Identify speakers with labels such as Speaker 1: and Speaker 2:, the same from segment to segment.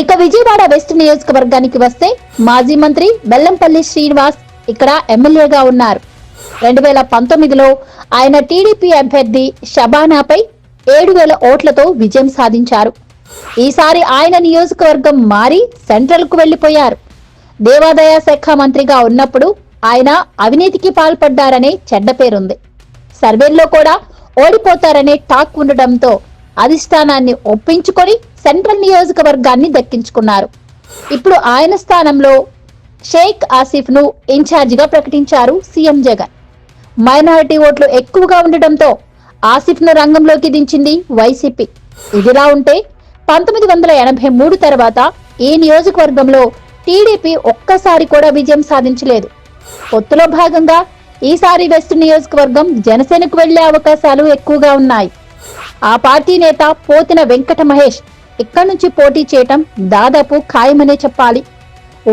Speaker 1: ఇక విజయవాడ వెస్ట్ నియోజకవర్గానికి వస్తే మాజీ మంత్రి బెల్లంపల్లి శ్రీనివాస్ ఇక్కడ ఎమ్మెల్యేగా ఉన్నారు. రెండు వేల పంతొమ్మిదిలో ఆయన టీడీపీ అభ్యర్థి షబానాపై ఏడు వేల ఓట్లతో విజయం సాధించారు. ఈసారి ఆయన నియోజకవర్గం మారి సెంట్రల్కు వెళ్ళిపోయారు దేవాదాయ శాఖ మంత్రిగా ఉన్నప్పుడు ఆయన అవినీతికి పాల్పడ్డారనే చెడ్డ పేరుంది. సర్వేల్లో కూడా ఓడిపోతారనే టాక్ ఉండడంతో అధిష్టానాన్ని ఒప్పించుకొని సెంట్రల్ నియోజకవర్గాన్ని దక్కించుకున్నారు. ఇప్పుడు ఆయన స్థానంలో షేక్ ఆసిఫ్ను ఇన్ఛార్జిగా ప్రకటించారు సీఎం జగన్. మైనారిటీ ఓట్లు ఎక్కువగా ఉండటంతో ఆసిఫ్ను రంగంలోకి దించింది వైసీపీ. ఇదిలా ఉంటే పంతొమ్మిది వందల ఎనభై మూడు తర్వాత ఈ నియోజకవర్గంలో టీడీపీ ఒక్కసారి కూడా విజయం సాధించలేదు. పొత్తులో భాగంగా ఈసారి వెస్ట్ నియోజకవర్గం జనసేనకు వెళ్ళే అవకాశాలు ఎక్కువగా ఉన్నాయి. ఆ పార్టీ నేత పోతిన వెంకట మహేష్ ఇక్కడి నుంచి పోటీ చేయటం దాదాపు ఖాయమనే చెప్పాలి.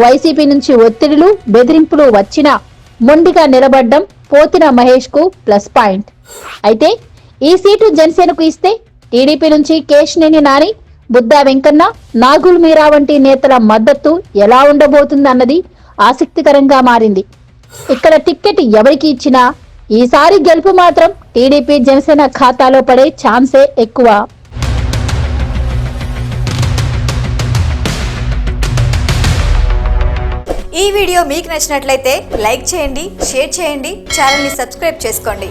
Speaker 1: వైసీపీ నుంచి ఒత్తిడులు బెదిరింపులు వచ్చినా మొండిగా నిలబడ్డం పోతిన మహేష్కు ప్లస్ పాయింట్. అయితే ఈ సీటు జనసేనకు ఇస్తే టీడీపీ నుంచి కేశినేని నాని బుద్దా వెంకన్న నాగుల్ మీరా వంటి నేతల మద్దతు ఎలా ఉండబోతుందన్నది ఆసక్తికరంగా మారింది. ఇక్కడ టిక్కెట్ ఎవరికి ఇచ్చినా ఈసారి గెలుపు మాత్రం టీడీపీ జనసేన ఖాతాలో పడే ఛాన్సే ఎక్కువ.
Speaker 2: ఈ వీడియో మీకు నచ్చినట్లయితే లైక్ చేయండి షేర్ చేయండి ఛానల్ని సబ్స్క్రైబ్ చేసుకోండి.